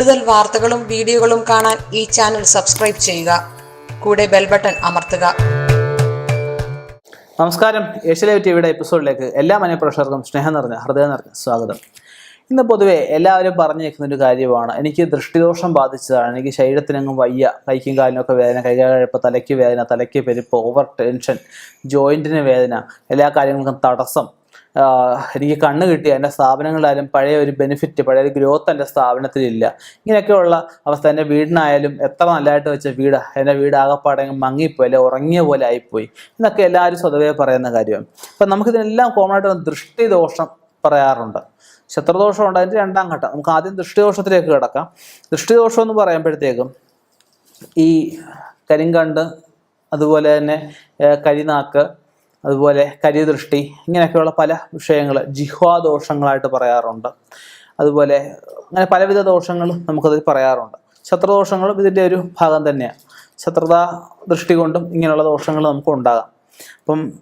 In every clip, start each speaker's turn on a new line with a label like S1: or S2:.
S1: കൂടുതൽ വാർത്തകളും വീഡിയോകളും കാണാൻ ഈ ചാനൽ സബ്സ്ക്രൈബ് ചെയ്യുക. കൂടെ ബെൽ ബട്ടൺ അമർത്തുക.
S2: നമസ്കാരം. ഏഷ്യലൈവ് ടിവിയുടെ എപ്പിസോഡിലേക്ക് എല്ലാ മനഃപ്രേക്ഷകർക്കും സ്നേഹം നിറഞ്ഞ ഹൃദയം നിറഞ്ഞ സ്വാഗതം. ഇന്ന് പൊതുവെ എല്ലാവരും പറഞ്ഞു വെക്കുന്ന ഒരു കാര്യമാണ്. എനിക്ക് ദൃഷ്ടിദോഷം ബാധിച്ചതാണ്. എനിക്ക് ശരീരത്തിനങ്ങും വയ്യ. കൈക്കും കാലിനൊക്കെ വേദന കൈകാലഴപ്പ് തലയ്ക്ക് വേദന തലയ്ക്ക് പെരുപ്പ് ഓവർ ടെൻഷൻ ജോയിന്റിന് വേദന എല്ലാ കാര്യങ്ങൾക്കും തടസ്സം. എനിക്ക് കണ്ണ് കിട്ടിയ എന്റെ സ്ഥാപനങ്ങളിലായാലും പഴയ ഒരു ബെനിഫിറ്റ് പഴയ ഒരു ഗ്രോത്ത് എന്റെ സ്ഥാപനത്തിലില്ല. ഇങ്ങനെയൊക്കെയുള്ള അവസ്ഥ. എന്റെ വീടിനായാലും എത്ര നല്ലതായിട്ട് വെച്ച വീട്. എന്റെ വീട് ആകെപ്പാടെ മങ്ങിപ്പോയി അല്ലെ ഉറങ്ങിയ പോലെ ആയിപ്പോയി. എന്നൊക്കെ എല്ലാവരും സ്വതവേ പറയുന്ന കാര്യമാണ് അപ്പം നമുക്കിതിനെല്ലാം കോമൺ ആയിട്ട് ദൃഷ്ടിദോഷം പറയാറുണ്ട്. ശത്രുദോഷം ഉണ്ട്. അതിന്റെ രണ്ടാം ഘട്ടം. നമുക്ക് ആദ്യം ദൃഷ്ടിദോഷത്തിലേക്ക് കിടക്കാം. ദൃഷ്ടിദോഷം എന്ന് പറയുമ്പോഴത്തേക്കും ഈ കരിങ്കണ്ട് അതുപോലെ തന്നെ കരിനാക്ക് അതുപോലെ കരിദൃഷ്ടി ഇങ്ങനെയൊക്കെയുള്ള പല വിഷയങ്ങൾ ജിഹ്വാദോഷങ്ങളായിട്ട് പറയാറുണ്ട്. അതുപോലെ അങ്ങനെ പലവിധ ദോഷങ്ങളും നമുക്കതിൽ പറയാറുണ്ട്. ശത്രുദോഷങ്ങളും ഇതിന്റെ ഒരു ഭാഗം തന്നെയാണ്. ശത്രുതാ ദൃഷ്ടി കൊണ്ടും ഇങ്ങനെയുള്ള ദോഷങ്ങൾ നമുക്ക് ഉണ്ടാകാം. അപ്പം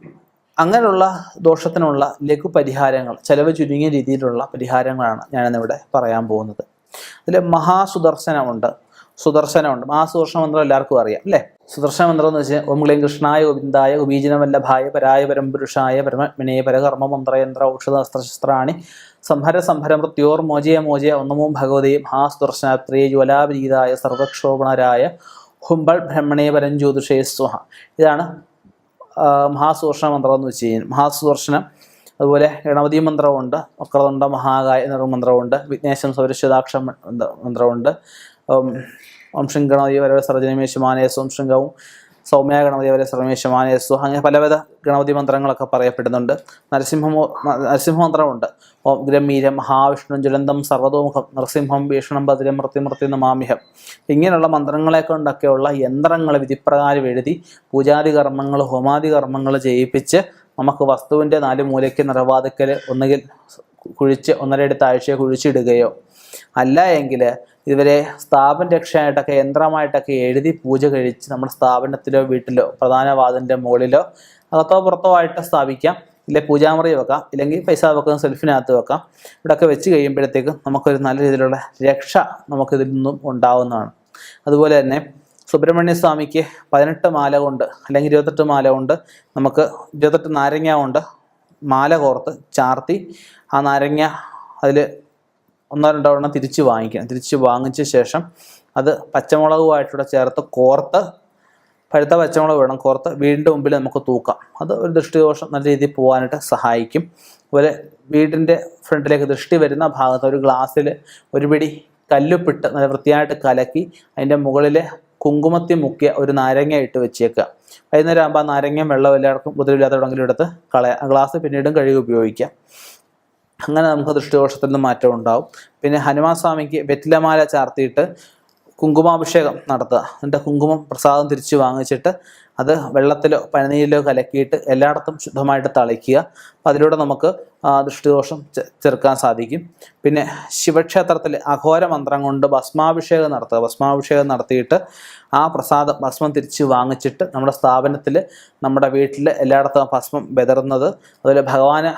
S2: അങ്ങനെയുള്ള ദോഷത്തിനുള്ള ലഘു പരിഹാരങ്ങൾ ചെലവ് ചുരുങ്ങിയ രീതിയിലുള്ള പരിഹാരങ്ങളാണ് ഞാനിന്നിവിടെ പറയാൻ പോകുന്നത്. അതിൽ മഹാസുദർശനമുണ്ട്. സുദർശനമുണ്ട്. മഹാസുദർശന മന്ത്രം എല്ലാവർക്കും അറിയാം അല്ലേ? സുദർശന മന്ത്രം എന്ന് വെച്ചാൽ ഓം ക്ലീം കൃഷ്ണായ ഗോവിന്ദായ ഗോപീജനവല്ലഭായ പരായ പരംപുരുഷായ പരമജ്ഞനെ പരകർമ്മ മന്ത്രയന്ത്ര ഔഷധ അസ്ത്രശസ്ത്രാണി സംഹര സംഹര മൃത്യോർ മോചയ മോചയ ഒന്നമോ ഭഗവതേ സുദർശനാത്രേ ജ്വലാപരീതായ സർവക്ഷോഭണരായ ഹുംബൾ ബ്രഹ്മണേ പരം ജ്യോതിഷേ സ്വഹ. ഇതാണ് മഹാസുദർശന മന്ത്രം എന്ന് വെച്ച് കഴിഞ്ഞാൽ മഹാസുദർശനം അതുപോലെ ഗണപതി മന്ത്രമുണ്ട് വക്രതുണ്ട മഹാകായ മന്ത്രമുണ്ട് വിഘ്നേശം സൗരശ്വതാക്ഷ മന്ത്രമുണ്ട് ഓം ഓം ശൃം ഗണപതി വരെ സർജനമേശമാനേസ്വം ശൃംഗവും സൗമ്യ ഗണപതി വരെ സർവമേശമാനേസ്വ അങ്ങനെ പലവിധ ഗണപതി മന്ത്രങ്ങളൊക്കെ പറയപ്പെടുന്നുണ്ട്. നരസിംഹമോ നരസിംഹ മന്ത്രമുണ്ട് ഓം ഗ്രമീരം മഹാവിഷ്ണു ജ്വലന്തം സർവതോമുഖം നരസിംഹം ഭീഷണം ഭദ്രം മൃത്യുമൃത്യു നമാമിഹം. ഇങ്ങനെയുള്ള മന്ത്രങ്ങളെ കൊണ്ടൊക്കെയുള്ള യന്ത്രങ്ങൾ വിധിപ്രകാരം എഴുതി പൂജാതി കർമ്മങ്ങൾ ഹോമാതി കർമ്മങ്ങൾ ചെയ്യിപ്പിച്ച് നമുക്ക് വസ്തുവിന്റെ നാല് മൂലയ്ക്ക് നിറവാതുക്കൽ ഒന്നുകിൽ കുഴിച്ച് ഒന്നര അടുത്ത ആഴ്ചയെ കുഴിച്ചിടുകയോ അല്ല എങ്കിൽ ഇവരെ സ്ഥാപന രക്ഷയായിട്ടൊക്കെ യന്ത്രമായിട്ടൊക്കെ എഴുതി പൂജ കഴിച്ച് നമ്മുടെ സ്ഥാപനത്തിലോ വീട്ടിലോ പ്രധാന വാതിന്റെ മുകളിലോ അകത്തോ പുറത്തോ ആയിട്ട് സ്ഥാപിക്കാം. ഇല്ലെ പൂജാമുറി വെക്കാം. ഇല്ലെങ്കിൽ പൈസ വെക്കാം സെൽഫിനകത്ത് വെക്കാം. ഇവിടെയൊക്കെ വെച്ച് കഴിയുമ്പോഴത്തേക്കും നമുക്കൊരു നല്ല രീതിയിലുള്ള രക്ഷ നമുക്കിതിൽ നിന്നും ഉണ്ടാവുന്നതാണ്. അതുപോലെ തന്നെ സുബ്രഹ്മണ്യ സ്വാമിക്ക് പതിനെട്ട് മാല കൊണ്ട് അല്ലെങ്കിൽ ഇരുപത്തെട്ട് മാല കൊണ്ട് നമുക്ക് ഇരുപത്തെട്ട് നാരങ്ങ കൊണ്ട് മാല കോർത്ത് ചാർത്തി ആ നാരങ്ങ അതിൽ ഒന്നോ രണ്ടോ എണ്ണം തിരിച്ച് വാങ്ങിക്കണം. തിരിച്ച് വാങ്ങിച്ച ശേഷം അത് പച്ചമുളകുമായിട്ടൂടെ ചേർത്ത് കോർത്ത് പഴുത്ത പച്ചമുളക് വേണം കോർത്ത് വീടിന്റെ മുമ്പിൽ നമുക്ക് തൂക്കാം. അത് ഒരു ദൃഷ്ടിദോഷം നല്ല രീതിയിൽ പോകാനായിട്ട് സഹായിക്കും. അതുപോലെ വീടിന്റെ ഫ്രണ്ടിലേക്ക് ദൃഷ്ടി വരുന്ന ഭാഗത്ത് ഒരു ഗ്ലാസ്സിൽ ഒരു പിടി കല്ലുപ്പിട്ട് നല്ല വൃത്തിയായിട്ട് കലക്കി അതിന്റെ മുകളിൽ കുങ്കുമത്തി മുക്കിയ ഒരു നാരങ്ങ ഇട്ട് വെച്ചേക്കുക. വൈകുന്നേരം ആകുമ്പോൾ ആ നാരങ്ങയും വെള്ളം എല്ലാവർക്കും ബുദ്ധിമില്ലാത്തവിടെങ്കിലും എടുത്ത് കളയാം. ആ ഗ്ലാസ് പിന്നീടും കഴുകി ഉപയോഗിക്കാം. അങ്ങനെ നമുക്ക് ദൃഷ്ടിദോഷത്തിൽ നിന്ന് മാറ്റം ഉണ്ടാവും. പിന്നെ ഹനുമാൻ സ്വാമിക്ക് വെറ്റിലമാല ചാർത്തിയിട്ട് കുങ്കുമാഭിഷേകം നടത്തുക. എന്നിട്ട് കുങ്കുമം പ്രസാദം തിരിച്ച് വാങ്ങിച്ചിട്ട് അത് വെള്ളത്തിലോ പനിനീരിലോ കലക്കിയിട്ട് എല്ലായിടത്തും ശുദ്ധമായിട്ട് തളിക്കുക. അപ്പം അതിലൂടെ നമുക്ക് ദൃഷ്ടിദോഷം ചെറുക്കാൻ സാധിക്കും. പിന്നെ ശിവക്ഷേത്രത്തിൽ അഘോര മന്ത്രം കൊണ്ട് ഭസ്മാഭിഷേകം നടത്തുക. ഭസ്മാഭിഷേകം നടത്തിയിട്ട് ആ പ്രസാദം ഭസ്മം തിരിച്ച് വാങ്ങിച്ചിട്ട് നമ്മുടെ സ്ഥാപനത്തിൽ നമ്മുടെ വീട്ടിൽ എല്ലായിടത്തും ഭസ്മം വിതറുന്നത് അതുപോലെ ഭഗവാന്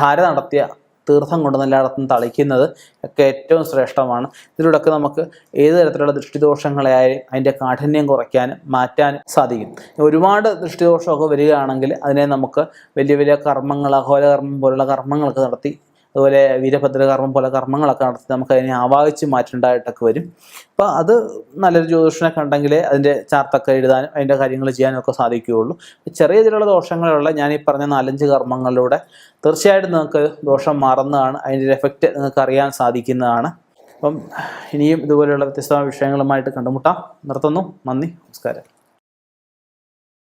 S2: ധാര നടത്തിയ തീർത്ഥം കൊണ്ട് എല്ലായിടത്തും തളിക്കുന്നത് ഒക്കെ ഏറ്റവും ശ്രേഷ്ഠമാണ്. ഇതിലൂടെയൊക്കെ നമുക്ക് ഏത് തരത്തിലുള്ള ദൃഷ്ടിദോഷങ്ങളെയായാലും അതിന്റെ കാഠിന്യം കുറയ്ക്കാനും മാറ്റാനും സാധിക്കും. ഒരുപാട് ദൃഷ്ടിദോഷമൊക്കെ വരികയാണെങ്കിൽ അതിനെ നമുക്ക് വലിയ വലിയ കർമ്മങ്ങൾ അഘോരകർമ്മം പോലുള്ള കർമ്മങ്ങളൊക്കെ നടത്തി അതുപോലെ വീരഭദ്രകർമ്മം പോലെ കർമ്മങ്ങളൊക്കെ നടത്തി നമുക്ക് അതിനെ ആവാഹിച്ച് മാറ്റേണ്ടതായിട്ടൊക്കെ വരും. അപ്പോൾ അത് നല്ലൊരു ജ്യോതിഷനെ കണ്ടെങ്കിലേ അതിന്റെ ചാർത്തൊക്കെ എഴുതാനും അതിന്റെ കാര്യങ്ങൾ ചെയ്യാനും ഒക്കെ സാധിക്കുകയുള്ളൂ. ചെറിയ ചെറിയ ദോഷങ്ങളുള്ള ഞാൻ ഈ പറഞ്ഞ നാലഞ്ച് കർമ്മങ്ങളിലൂടെ തീർച്ചയായിട്ടും നിങ്ങൾക്ക് ദോഷം മാറുന്നതാണ് അതിന്റെ എഫക്റ്റ് നിങ്ങൾക്ക് അറിയാൻ സാധിക്കുന്നതാണ്. അപ്പം ഇനിയും ഇതുപോലെയുള്ള വ്യത്യസ്തമായ വിഷയങ്ങളുമായിട്ട് കണ്ടുമുട്ടാം. നിർത്തുന്നു. നന്ദി. നമസ്കാരം.